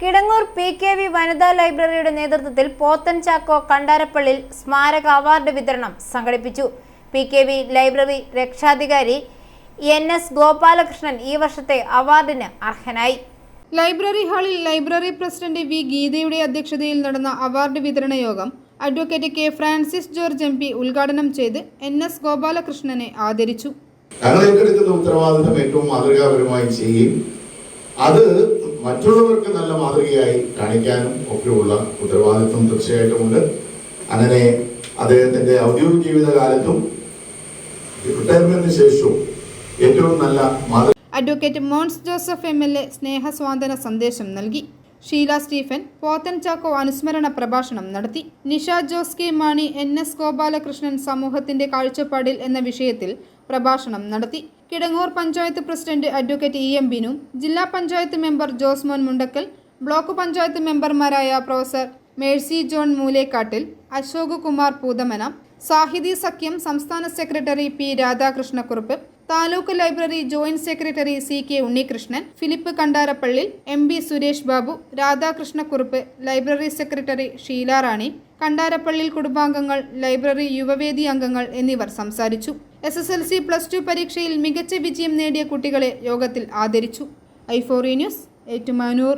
Kidangoor P K V വനിതാ ലൈബ്രറിയുടെ നേതൃത്വത്തിൽ പോത്തൻ ചാക്കോ കണ്ടാരപ്പള്ളിൽ സ്മാരക അവാർഡ് വിതരണം സംഘടിപ്പിച്ചു. പി കെ വി ലൈബ്രറി രക്ഷാധികാരി എൻ എസ് ഗോപാലകൃഷ്ണൻ ഈ വർഷത്തെ അവാർഡിന് അർഹനായി. ലൈബ്രറി ഹാളിൽ ലൈബ്രറി പ്രസിഡന്റ് വി ഗീതയുടെ അധ്യക്ഷതയിൽ നടന്ന അവാർഡ് വിതരണ യോഗം advocate K Francis George M P ഉദ്ഘാടനം ചെയ്ത് എൻ എസ് ഗോപാലകൃഷ്ണനെ ആദരിച്ചു. ഞങ്ങൾ ഏറ്റെടുക്കുന്ന ഉത്തരവാദിത്തം ഏറ്റവും മാതൃകാപരമായി ചെയ്യും അത് മറ്റുള്ളവർക്ക് നല്ല മാതൃകയായി കാണിക്കാനും ഒക്കെയുള്ള ഉത്തരവാദിത്വം തീർച്ചയായിട്ടും ഉണ്ട് അങ്ങനെ അദ്ദേഹത്തിന്റെ ഔദ്യോഗിക ജീവിതകാലത്തും റിട്ടയർമെന്റിന് ശേഷവും ഏറ്റവും നല്ല മാതൃ advocate Mons Joseph M L A സ്നേഹസ്വാന്തന സന്ദേശം നൽകി. ഷീല സ്റ്റീഫൻ പോത്തൻ ചാക്കോ അനുസ്മരണ പ്രഭാഷണം നടത്തി. Nisha Jose K Mani N S Gopalakrishnan സമൂഹത്തിന്റെ കാഴ്ചപ്പാടിൽ എന്ന വിഷയത്തിൽ പ്രഭാഷണം നടത്തി. Kidangoor panchayat president advocate E M Binu ജില്ലാ പഞ്ചായത്ത് മെമ്പർ ജോസ്മോൻ മുണ്ടക്കൽ ബ്ലോക്ക് പഞ്ചായത്ത് മെമ്പർമാരായ professor Mercy John മൂലേക്കാട്ടിൽ Ashok Kumar Poothamana Sahithi Sakhyam സംസ്ഥാന secretary P Radhakrishnakurup taluk library joint secretary C K Unnikrishnan Philip Kandarappally M B Suresh Babu Radhakrishnakkurup library secretary Sheela Rani Kandarappallil കുടുംബാംഗങ്ങൾ library യുവവേദി അംഗങ്ങൾ എന്നിവർ സംസാരിച്ചു. S S L C plus two പരീക്ഷയിൽ മികച്ച വിജയം നേടിയ കുട്ടികളെ യോഗത്തിൽ ആദരിച്ചു. ഐഫോറി ന്യൂസ് ഏറ്റുമാനൂർ.